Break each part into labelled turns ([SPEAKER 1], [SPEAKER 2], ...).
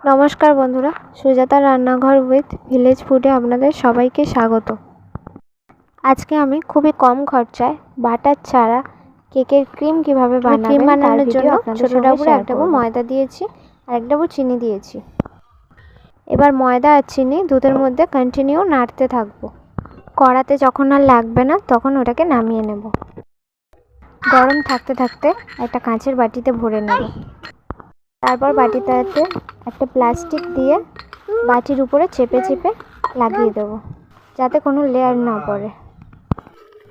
[SPEAKER 1] নমস্কার বন্ধুরা সুজাতা রান্নাঘর উইথ ভিলেজ ফুডে আপনাদের সবাইকে স্বাগত। আজকে আমি খুবই কম খরচায় বাটার ছাড়া কেকের ক্রিম কীভাবে বানাবেন
[SPEAKER 2] ক্রিম বানানোর জন্য ছোট ডাবুর এক
[SPEAKER 1] ডাবু
[SPEAKER 2] ডাবু
[SPEAKER 1] ময়দা দিয়েছি আর এক ডাবু চিনি দিয়েছি। এবার ময়দা আর চিনি দুধের মধ্যে কন্টিনিউ নাড়তে থাকব। কড়াতে যখন আর লাগবে না তখন ওটাকে নামিয়ে নেব। গরম থাকতে থাকতে একটা কাঁচের বাটিতে ভরে নেব। তারপর বাটিটাতে একটা প্লাস্টিক দিয়ে বাটির উপরে চেপে চেপে লাগিয়ে দেবো, যাতে কোনো লেয়ার না পড়ে।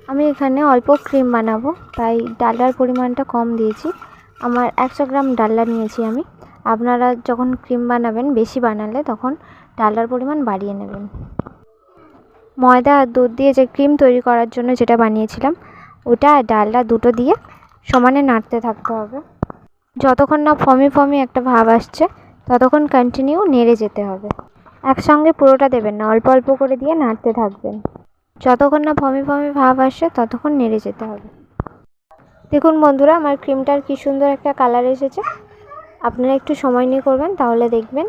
[SPEAKER 1] আমি এখানে অল্প ক্রিম বানাবো, তাই ডালার পরিমাণটা কম দিয়েছি। আমার একশো গ্রাম ডাল্লা নিয়েছি আমি। আপনারা যখন ক্রিম বানাবেন, বেশি বানালে তখন ডালার পরিমাণ বাড়িয়ে নেবেন। ময়দা আর দুধ দিয়ে যে ক্রিম তৈরি করার জন্য যেটা বানিয়েছিলাম, ওটা ডালডা দুটো দিয়ে সমানে নাড়তে থাকতে হবে। যতক্ষণ না ফমি ফমি একটা ভাব আসছে ততক্ষণ কন্টিনিউ নেড়ে যেতে হবে। একসঙ্গে পুরোটা দেবেন না, অল্প অল্প করে দিয়ে নাড়তে থাকবেন। যতক্ষণ না ফমি ফমি ভাব আসে, ততক্ষণ নেড়ে যেতে হবে। দেখুন বন্ধুরা, আমার ক্রিমটার কী সুন্দর একটা কালার এসেছে। আপনারা একটু সময় নিয়ে করবেন, তাহলে দেখবেন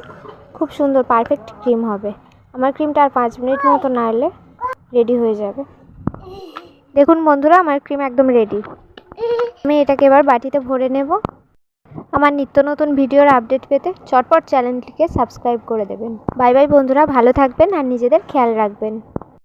[SPEAKER 1] খুব সুন্দর পারফেক্ট ক্রিম হবে। আমার ক্রিমটা আর পাঁচ মিনিট মতো নাড়লে রেডি হয়ে যাবে। দেখুন বন্ধুরা, আমার ক্রিম একদম রেডি আমি এটাকে এবার বাটিতে ভরে নেব। আমার নিত্য নতুন ভিডিওর আপডেট পেতে চটপট চ্যানেলটিকে সাবস্ক্রাইব করে দেবেন। বাই বাই বন্ধুরা, ভালো থাকবেন আর নিজেদের খেয়াল রাখবেন।